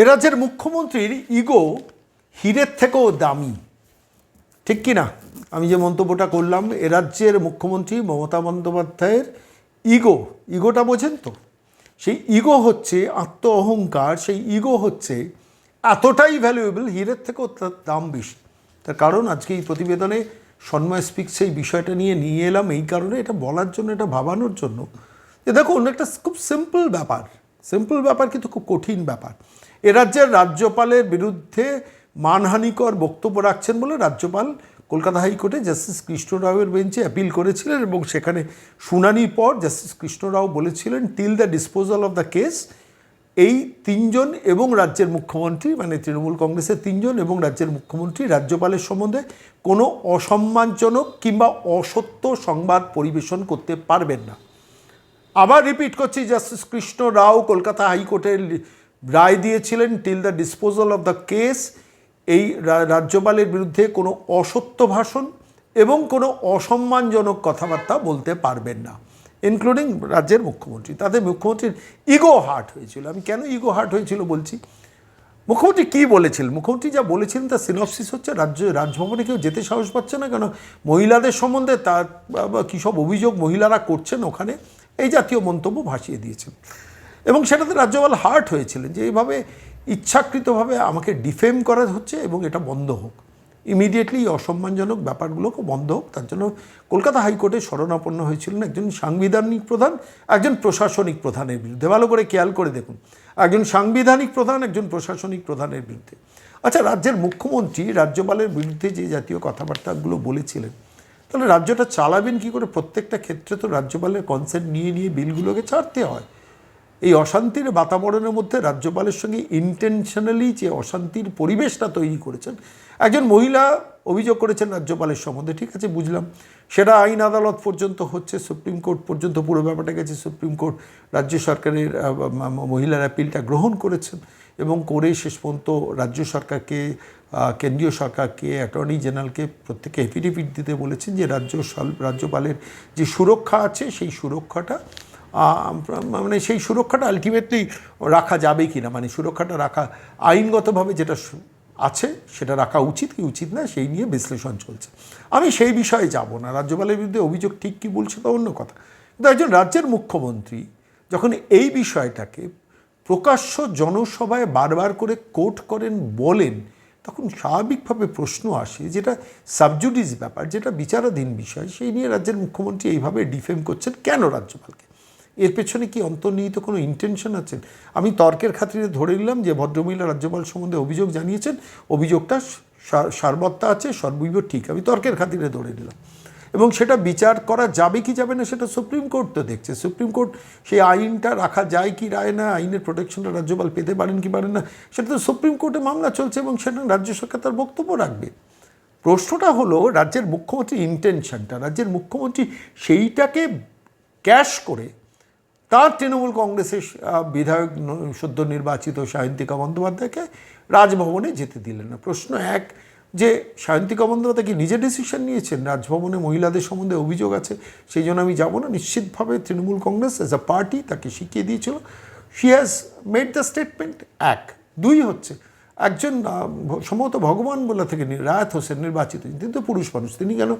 এ রাজ্যের মুখ্যমন্ত্রীর ইগো হীরের থেকেও দামি। ঠিক কি না আমি যে মন্তব্যটা করলাম, এ রাজ্যের মুখ্যমন্ত্রী মমতা বন্দ্যোপাধ্যায়ের ইগো, ইগোটা বোঝেন তো? সেই ইগো হচ্ছে আত্ম অহংকার সেই ইগো হচ্ছে এতটাই ভ্যালুয়েবল হীরের থেকেও তার দাম বেশি। তার কারণ আজকে এই প্রতিবেদনে সন্ময় স্পিক সেই বিষয়টা নিয়ে নিয়ে এলাম এই কারণে এটা বলার জন্য, এটা ভাবানোর জন্য। যে দেখো অন্য একটা খুব সিম্পল ব্যাপার। সিম্পল ব্যাপার কিন্তু খুব কঠিন ব্যাপার। এ রাজ্যের রাজ্যপালের বিরুদ্ধে মানহানিকর বক্তব্য রাখছেন বলে রাজ্যপাল কলকাতা হাইকোর্টে জাস্টিস কৃষ্ণ রাওয়ের বেঞ্চে অ্যাপিল করেছিলেন এবং সেখানে শুনানির পর জাস্টিস কৃষ্ণ রাও বলেছিলেন till the disposal of the case এই তিনজন এবং রাজ্যের মুখ্যমন্ত্রী মানে তৃণমূল কংগ্রেসের তিনজন এবং রাজ্যের মুখ্যমন্ত্রী রাজ্যপালের সম্বন্ধে কোনো অসম্মানজনক কিংবা অসত্য সংবাদ পরিবেশন করতে পারবেন না। আবার রিপিট করছি জাস্টিস কৃষ্ণ রাও কলকাতা হাইকোর্টের রায় দিয়েছিলেন till the disposal of the case এই রাজ্যপালের বিরুদ্ধে কোনো অসত্য ভাষণ এবং কোনো অসম্মানজনক কথাবার্তা বলতে পারবেন না ইনক্লুডিং রাজ্যের মুখ্যমন্ত্রী। তাদের মুখ্যমন্ত্রীর ইগো হার্ট হয়েছিল। আমি কেন ইগো হার্ট হয়েছিল বলছি? মুখ্যমন্ত্রী কী বলেছিলেন? মুখ্যমন্ত্রী যা বলেছিলেন তার সিনপসিস হচ্ছে, রাজ্য, রাজভবনে কেউ যেতে সাহস পাচ্ছে না কেন? মহিলাদের সম্বন্ধে তার কী সব অভিযোগ মহিলারা করছেন ওখানে? এই জাতীয় মন্তব্য ভাসিয়ে দিয়েছেন। এবং সেটাতে রাজ্যপাল হার্ট হয়েছিলেন যে এইভাবে ইচ্ছাকৃতভাবে আমাকে ডিফেম করা হচ্ছে এবং এটা বন্ধ হোক। ইমিডিয়েটলি অসম্মানজনক ব্যাপারগুলোকে বন্ধ হোক। তার জন্য কলকাতা হাইকোর্টে শরণাপন্ন হয়েছিলেন একজন সাংবিধানিক প্রধান, একজন প্রশাসনিক প্রধানের বিরুদ্ধে। ভালো করে খেয়াল করে দেখুন, একজন সাংবিধানিক প্রধান, একজন প্রশাসনিক প্রধানের বিরুদ্ধে। আচ্ছা রাজ্যের মুখ্যমন্ত্রী রাজ্যপালের বিরুদ্ধে যে জাতীয় কথাবার্তাগুলো বলেছিলেন তাহলে রাজ্যটা চালাবেন কি করে? প্রত্যেকটা ক্ষেত্রে তো রাজ্যপালের কনসেন্ট নিয়ে নিয়ে বিলগুলোকে ছাড়তে হয়। এই অশান্তির বাতাবরণের মধ্যে রাজ্যপালের সঙ্গে ইন্টেনশনালি যে অশান্তির পরিবেশটা তৈরি করেছেন, একজন মহিলা অভিযোগ করেছেন রাজ্যপালের সম্বন্ধে, ঠিক আছে, বুঝলাম। সেটা আইন আদালত পর্যন্ত হচ্ছে, সুপ্রিম কোর্ট পর্যন্ত, পুরো ব্যাপারটা গেছে, সুপ্রিম কোর্ট রাজ্য সরকারের মহিলার অ্যাপিলটা গ্রহণ করেছেন এবং করে শেষ পর্যন্ত রাজ্য সরকারকে কেন্দ্রীয় সরকারকে অ্যাটর্নি জেনারেলকে প্রত্যেকে এফিডেভিট দিতে বলেছেন যে রাজ্য রাজ্যপালের যে সুরক্ষা আছে, সেই সুরক্ষাটা মানে সেই সুরক্ষাটা আলটিমেটলি রাখা যাবে কি না মানে সুরক্ষাটা রাখা আইনগতভাবে যেটা আছে, সেটা রাখা উচিত কি উচিত না, সেই নিয়ে বিশ্লেষণ চলছে। আমি সেই বিষয়ে যাব না। রাজ্যপালের বিরুদ্ধে অভিযোগ ঠিক কি বলছে তা অন্য কথা। কিন্তু একজন রাজ্যের মুখ্যমন্ত্রী যখন এই বিষয়টাকে প্রকাশ্য জনসভায় বারবার করে কোট করেন বলেন তখন স্বাভাবিকভাবে প্রশ্ন আসে যেটা সাবজুডিস ব্যাপার, যেটা বিচারাধীন বিষয়, সেই নিয়ে রাজ্যের মুখ্যমন্ত্রী এইভাবে ডিফেম করছেন কেন রাজ্যপালকে? এর পেছনে কি অন্তর্নিহিত কোনো ইন্টেনশন আছেন? আমি তর্কের খাতিরে ধরে নিলাম যে ভদ্রমহিলা রাজ্যপাল সম্বন্ধে অভিযোগ জানিয়েছেন, অভিযোগটা সার্বত্তা আছে, সর্বৈব ঠিক। আমি তর্কের খাতিরে ধরে নিলাম। এবং সেটা বিচার করা যাবে কি যাবে না সেটা সুপ্রিম কোর্ট তো দেখছে। সুপ্রিম কোর্ট সেই আইনটা রাখা যায় কি রায় না, আইনের প্রোটেকশনটা রাজ্যপাল পেতে পারেন কি পারেন না, সেটা তো সুপ্রিম কোর্টে মামলা চলছে এবং সেটা রাজ্য সরকার তার বক্তব্য রাখবে। প্রশ্নটা হলো রাজ্যের মুখ্যমন্ত্রী ইন্টেনশনটা রাজ্যের মুখ্যমন্ত্রী সেইটাকে ক্যাশ করে তার তৃণমূল কংগ্রেসের বিধায়ক সদ্য নির্বাচিত সায়ন্তিকা বন্দ্যোপাধ্যায়কে রাজভবনে যেতে দিলেন না। প্রশ্ন এক যে সায়ন্তিকা বন্দ্যোপাধ্যায় কি নিজে ডিসিশন নিয়েছেন, রাজভবনে মহিলাদের সম্বন্ধে অভিযোগ আছে, সেই জন্য আমি যাব না। নিশ্চিতভাবে Trinamool Congress as a party তাকে শিখিয়ে দিয়েছিল। She has made the statement এক। দুই হচ্ছে, একজন সম্ভবত ভগবান বলা থেকে রায়াত হোসেন নির্বাচিত, তিনি তো পুরুষ মানুষ, তিনি কেন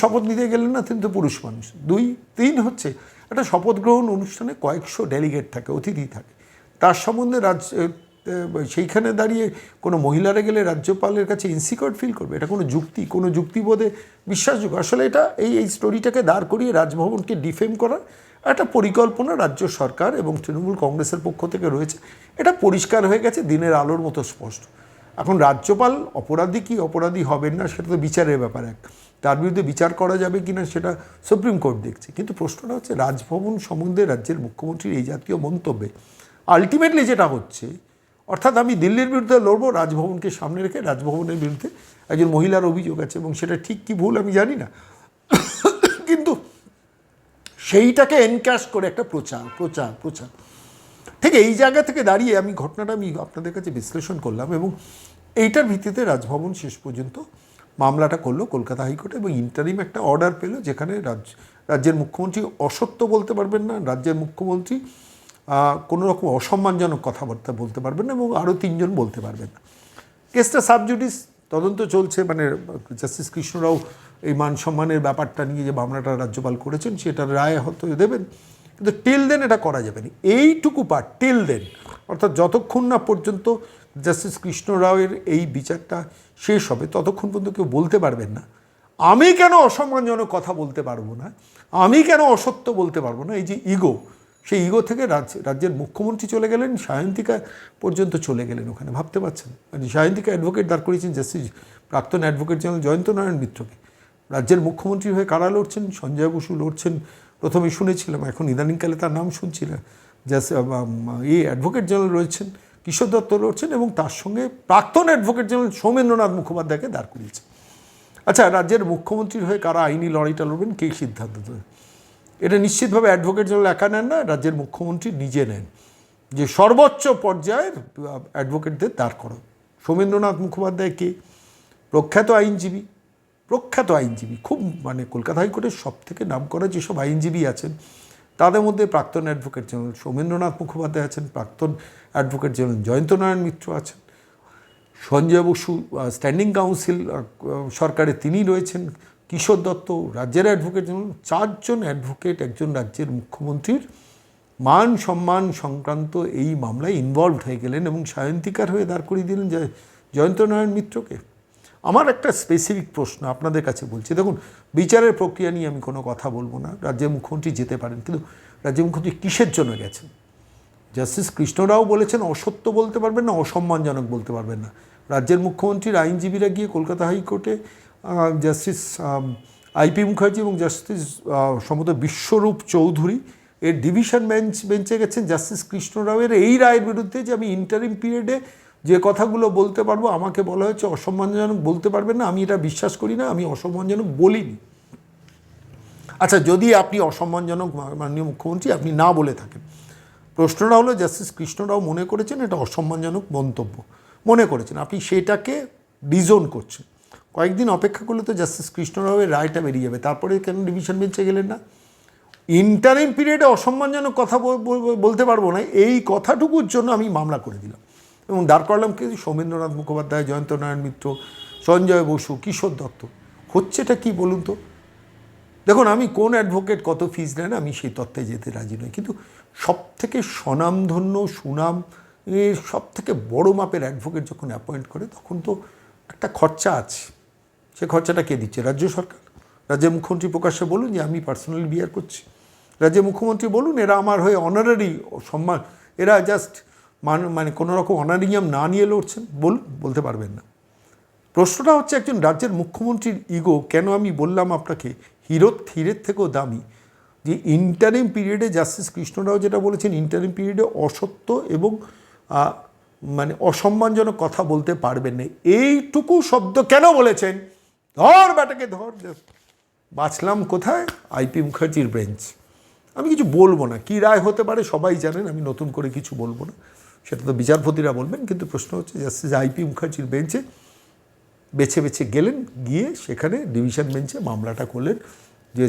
শপথ নিতে গেলেন না, তিনি তো পুরুষ মানুষ। দুই, তিন হচ্ছে, একটা শপথ গ্রহণ অনুষ্ঠানে কয়েকশো ডেলিগেট থাকে, অতিথি থাকে। তার সম্বন্ধে রাজ সেইখানে দাঁড়িয়ে কোনো মহিলারা গেলে রাজ্যপালের কাছে ইনসিকিউর ফিল করবে? এটা কোনো যুক্তি? কোনো যুক্তিবোধে বিশ্বাসযোগ্য? আসলে এটা এই এই স্টোরিটাকে দাঁড় করিয়ে রাজভবনকে ডিফেম করার একটা পরিকল্পনা রাজ্য সরকার এবং তৃণমূল কংগ্রেসের পক্ষ থেকে রয়েছে। এটা পরিষ্কার হয়ে গেছে, দিনের আলোর মতো স্পষ্ট। এখন রাজ্যপাল অপরাধী কি অপরাধী হবেন না, সেটা তো বিচারের ব্যাপার এক। তার বিরুদ্ধে বিচার করা যাবে কি না সেটা সুপ্রিম কোর্ট দেখছে। কিন্তু প্রশ্নটা হচ্ছে, রাজভবন সম্বন্ধে রাজ্যের মুখ্যমন্ত্রীর এই জাতীয় মন্তব্যে আলটিমেটলি যেটা হচ্ছে অর্থাৎ আমি দিল্লির বিরুদ্ধে লড়বো, রাজভবনকে সামনে রেখে রাজভবনের বিরুদ্ধে একজন মহিলার অভিযোগ আছে এবং সেটা ঠিক কি ভুল আমি জানি না। কিন্তু সেইটাকে এনক্যাশ করে একটা প্রচার প্রচার প্রচার। ঠিক এই জায়গা থেকে দাঁড়িয়ে আমি ঘটনাটা আমি আপনাদের কাছে বিশ্লেষণ করলাম এবং এইটার ভিত্তিতে রাজভবন শেষ পর্যন্ত মামলাটা করল কলকাতা হাইকোর্টে এবং ইন্টারিম একটা অর্ডার পেল যেখানে রাজ্য রাজ্যের মুখ্যমন্ত্রী অসত্য বলতে পারবেন না। রাজ্যের মুখ্যমন্ত্রী কোনো রকম অসম্মানজনক কথাবার্তা বলতে পারবেন না এবং আরও তিনজন বলতে পারবেন না। কেসটা সাবজুডিস, তদন্ত চলছে মানে জাস্টিস কৃষ্ণরাও এই মান সম্মানের ব্যাপারটা নিয়ে যে মামলাটা রাজ্যপাল করেছেন, সেটার রায় হয়তো দেবেন। কিন্তু টিল দেন এটা করা যাবে না। এইটুকু পার্ট টিল দেন। অর্থাৎ যতক্ষণ না পর্যন্ত জাস্টিস কৃষ্ণ রাওয়ের এই বিচারটা শেষ হবে, ততক্ষণ পর্যন্ত কেউ বলতে পারবেন না। আমি কেন অসম্মানজনক কথা বলতে পারব না? আমি কেন অসত্য বলতে পারব না? এই যে ইগো সেই ইগো থেকে রাজ্য, রাজ্যের মুখ্যমন্ত্রী চলে গেলেন, সায়ন্তিকা পর্যন্ত চলে গেলেন ওখানে। ভাবতে পারছেন? মানে সায়ন্তিকা অ্যাডভোকেট দাঁড় করিয়েছেন জাস্টিস প্রাক্তন অ্যাডভোকেট জেনারেল জয়ন্ত নারায়ণ মিত্রকে। রাজ্যের মুখ্যমন্ত্রী হয়ে কারা লড়ছেন? সঞ্জয় বসু লড়ছেন, প্রথমে শুনেছিলাম, এখন ইদানিংকালে তার নাম শুনছি না। জাস্ট এই অ্যাডভোকেট জেনারেল রয়েছেন, কিশোর দত্ত লড়ছেন এবং তার সঙ্গে প্রাক্তন অ্যাডভোকেট জেনারেল সৌমেন্দ্রনাথ মুখোপাধ্যায়কে দাঁড় করিয়েছেন। আচ্ছা রাজ্যের মুখ্যমন্ত্রীর হয়ে কারা আইনি লড়াইটা লড়বেন? কে সিদ্ধান্ত দেবে এটা নিশ্চিতভাবে অ্যাডভোকেট জেনারেল একা নেন না, রাজ্যের মুখ্যমন্ত্রী নিজে নেন। যে সর্বোচ্চ পর্যায়ের অ্যাডভোকেটদের দাঁড় করো সৌমেন্দ্রনাথ মুখোপাধ্যায় কে? প্রখ্যাত আইনজীবী। প্রখ্যাত আইনজীবী। খুব মানে কলকাতা হাইকোর্টের সব থেকে নাম করা যেসব আইনজীবী আছেন, তাদের মধ্যে প্রাক্তন অ্যাডভোকেট জেনারেল সৌমেন্দ্রনাথ মুখোপাধ্যায় আছেন, প্রাক্তন অ্যাডভোকেট জেনারেল জয়ন্ত নারায়ণ মিত্র আছেন। সঞ্জয় বসু স্ট্যান্ডিং কাউন্সিল সরকারে তিনি রয়েছেন। কিশোর দত্ত রাজ্যের অ্যাডভোকেট জেনারেল চারজন অ্যাডভোকেট একজন রাজ্যের মুখ্যমন্ত্রীর। মান সম্মান সংক্রান্ত এই মামলায় ইনভলভ হয়ে গেলেন এবং সায়ন্তিকার হয়ে দাঁড় করিয়ে দিলেন জয় জয়ন্ত নারায়ণ মিত্রকে। আমার একটা স্পেসিফিক প্রশ্ন আপনাদের কাছে বলছি। দেখুন, বিচারের প্রক্রিয়া নিয়ে আমি কোনো কথা বলব না। রাজ্যের মুখ্যমন্ত্রী যেতে পারেন, কিন্তু রাজ্যের মুখ্যমন্ত্রী কিসের জন্য গেছেন? জাস্টিস কৃষ্ণরাও বলেছেন অসত্য বলতে পারবেন না, অসম্মানজনক বলতে পারবেন না। রাজ্যের মুখ্যমন্ত্রীর আইনজীবীরা গিয়ে কলকাতা হাইকোর্টে জাস্টিস আইপি মুখার্জি এবং জাস্টিস সম্ভবত বিশ্বরূপ চৌধুরী এর ডিভিশন বেঞ্চ বেঞ্চে গেছেন জাস্টিস কৃষ্ণরাওয়ের এই রায়ের বিরুদ্ধে যে আমি ইন্টারিম পিরিয়ডে যে কথাগুলো বলতে পারব, আমাকে বলা হয়েছে অসম্মানজনক বলতে পারবেন না, আমি এটা বিশ্বাস করি না, আমি অসম্মানজনক বলিনি। আচ্ছা যদি আপনি অসম্মানজনক মাননীয় মুখ্যমন্ত্রী, আপনি না বলে থাকেন। প্রশ্নটা হলো জাস্টিস কৃষ্ণরাও মনে করেছেন এটা অসম্মানজনক মন্তব্য? মনে করেছেন। আপনি সেটাকে ডিজোন করছেন। কয়েকদিন অপেক্ষা করলে তো জাস্টিস কৃষ্ণরাওয়ের রায়টা বেরিয়ে যাবে। তারপরে কেন ডিভিশন বেঞ্চে গেলেন না? ইন্টারিম পিরিয়ডে অসম্মানজনক কথা বল- বল- বলতে পারব না। এই কথাটুকুর জন্য আমি মামলা করে দিলাম। এবং দাঁড় করালাম কি? সৌমেন্দ্রনাথ মুখোপাধ্যায়, জয়ন্ত নারায়ণ মিত্র, সঞ্জয় বসু, কিশোর দত্ত। হচ্ছেটা কি বলুন তো? দেখুন, আমি কোন অ্যাডভোকেট কত ফিস নেন, আমি সেই তত্ত্বে যেতে রাজি নই। কিন্তু সব থেকে স্বনামধন্য, সুনাম সব থেকে বড় মাপের অ্যাডভোকেট যখন অ্যাপয়েন্ট করে, তখন তো একটা খরচা আছে। সে খরচাটা কে দিচ্ছে? রাজ্য সরকার। রাজ্যের মুখ্যমন্ত্রী প্রকাশ্যে বলুন যে, আমি পার্সোনালি বিয়ার করছি। রাজ্যের মুখ্যমন্ত্রী বলুন, এরা আমার হয়ে অনারারি সম্মান, এরা জাস্ট মান মানে কোনো রকম অনারিয়াম না নিয়ে লড়ছেন। বলুন, বলতে পারবেন না। প্রশ্নটা হচ্ছে একজন রাজ্যের মুখ্যমন্ত্রীর ইগো কেন আমি বললাম আপনাকে হিরো হিরের থেকেও দামি? যে ইন্টারিম পিরিয়ডে জাস্টিস কৃষ্ণরাও যেটা বলেছেন ইন্টারিম পিরিয়ডে অসত্য এবং মানে অসম্মানজনক কথা বলতে পারবেন না। এইটুকু শব্দ কেন বলেছেন? ধর ব্যাটাকে ধর বাঁচলাম কোথায়? আইপি মুখার্জির বেঞ্চ আমি কিছু বলব না। কী রায় হতে পারে সবাই জানেন, আমি নতুন করে কিছু বলব না। সেটা তো বিচারপতিরা বলবেন, কিন্তু প্রশ্ন হচ্ছে জাস্টিস আইপি মুখার্জির বেঞ্চে বেছে বেছে গেলেন, গিয়ে সেখানে ডিভিশন বেঞ্চে মামলাটা করলেন। যে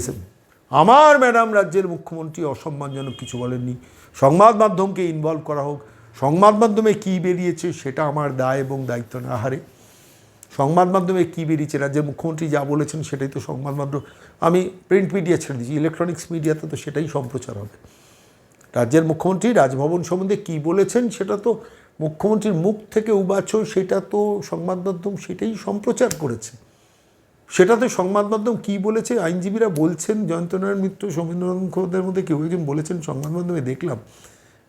আমার ম্যাডাম রাজ্যের মুখ্যমন্ত্রী অসম্মানজনক কিছু বলেননি। সংবাদ মাধ্যমকে ইনভলভ করা হোক। সংবাদ মাধ্যমে কী বেরিয়েছে, সেটা আমার দায় এবং দায়িত্ব না হারে। সংবাদ মাধ্যমে কী বেরিয়েছে, রাজ্যের মুখ্যমন্ত্রী যা বলেছেন সেটাই তো সংবাদ মাধ্যম। আমি প্রিন্ট মিডিয়া ছেড়ে দিচ্ছি ইলেকট্রনিক্স মিডিয়াতে তো সেটাই সম্প্রচার হবে। রাজ্যের মুখ্যমন্ত্রী রাজভবন সম্বন্ধে কী বলেছেন সেটা তো মুখ্যমন্ত্রীর মুখ থেকে উবাচ, সেটা তো সংবাদ মাধ্যম সেটাই সম্প্রচার করেছে। সেটা তো সংবাদ মাধ্যম কী বলেছে, আইনজীবীরা বলছেন, জয়ন্তনারায়ণ মিত্র, সৌমেন্দ্রনাথ মুখোপাধ্যায়ের মধ্যে কেউ একজন বলেছেন, সংবাদ মাধ্যমে দেখলাম।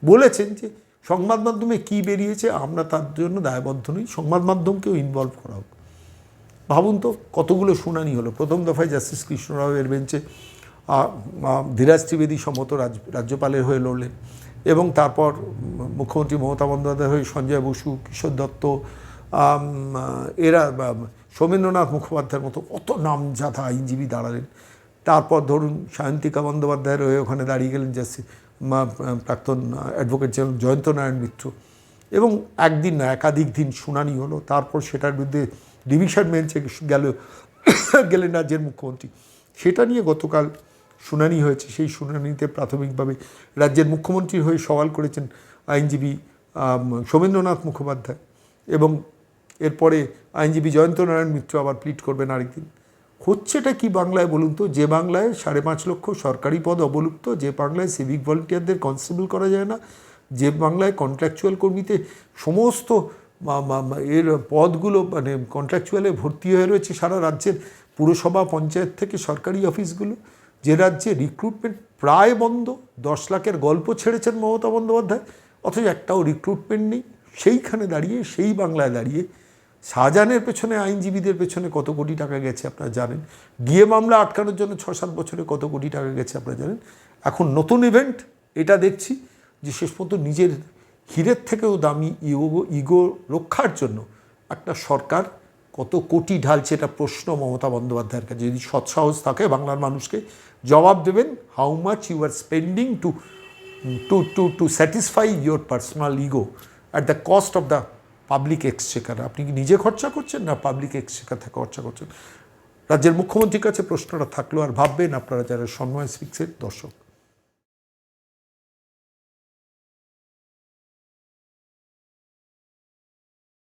বলেছেন যে, সংবাদ মাধ্যমে কী বেরিয়েছে, আমরা তার জন্য দায়বদ্ধ নই, সংবাদ মাধ্যমকেও ইনভলভ করা হোক। ভাবুন তো, কতগুলো শুনানি হলো। প্রথম দফায় জাস্টিস কৃষ্ণরাও এর বেঞ্চে ধীরাজ ত্রিবেদী সম্মত রাজ, রাজ্যপালের হয়ে লড়লেন এবং তারপর মুখ্যমন্ত্রী মমতা বন্দ্যোপাধ্যায় হয়ে সঞ্জয় বসু, কিশোর দত্ত এরা সৌমেন্দ্রনাথ মুখোপাধ্যায়ের মতো কত নামজাদা আইনজীবী দাঁড়ালেন। তারপর ধরুন সায়ন্তিকা বন্দ্যোপাধ্যায়ের হয়ে ওখানে দাঁড়িয়ে গেলেন জাস্টিস প্রাক্তন অ্যাডভোকেট জেনারেল জয়ন্ত নারায়ণ মিত্র। এবং একদিন না, একাধিক দিন শুনানি হলো, তারপর সেটার বিরুদ্ধে ডিভিশন বেঞ্চে গেল গেলেন রাজ্যের মুখ্যমন্ত্রী। সেটা নিয়ে গতকাল শুনানি হয়েছে। সেই শুনানিতে প্রাথমিকভাবে রাজ্যের মুখ্যমন্ত্রীর হয়ে সওয়াল করেছেন আইনজীবী সৌমেন্দ্রনাথ মুখোপাধ্যায় এবং এরপরে আইনজীবী জয়ন্ত নারায়ণ মিত্র আবার প্লিট করবেন আরেকদিন। হচ্ছেটা কি বাংলায় বলুন তো? যে বাংলায় সাড়ে পাঁচ লক্ষ সরকারি পদ অবলুপ্ত, যে বাংলায় সিভিক ভলেন্টিয়ারদের কনস্টেবল করা যায় না, যে বাংলায় কন্ট্রাকচুয়াল কর্মীতে সমস্ত এর পদগুলো মানে কন্ট্রাকচুয়ালে ভর্তি হয়ে রয়েছে সারা রাজ্যের পুরসভা, পঞ্চায়েত থেকে সরকারি অফিসগুলো। যে রাজ্যে রিক্রুটমেন্ট প্রায় বন্ধ, দশ লাখের গল্প ছেড়েছেন মমতা বন্দ্যোপাধ্যায়, অথচ একটাও রিক্রুটমেন্ট নেই। সেইখানে দাঁড়িয়ে, সেই বাংলায় দাঁড়িয়ে শাহজাহানের পেছনে, আইনজীবীদের পেছনে কত কোটি টাকা গেছে আপনারা জানেন? ডিএ মামলা আটকানোর জন্য ছ সাত বছরে কত কোটি টাকা গেছে আপনারা জানেন? এখন নতুন ইভেন্ট এটা দেখছি যে শেষ পর্যন্ত নিজের হীরের থেকেও দামি ইগো ইগো রক্ষার জন্য একটা সরকার কত কোটি ঢালছে এটা প্রশ্ন মমতা বন্দ্যোপাধ্যায়ের কাছে। যদি সৎসাহস থাকে বাংলার মানুষকে, জবাব দেবেন how much you are spending to to to to satisfy your personal ego at the cost of the public exchequer আপনি কি নিজে খরচা করছেন না পাবলিক এক্সচেকার থেকে খরচা করছেন? রাজ্যের মুখ্যমন্ত্রীর কাছে প্রশ্নটা থাকল আর ভাববেন আপনারা যারা সন্ময় স্পিক্সের দর্শক।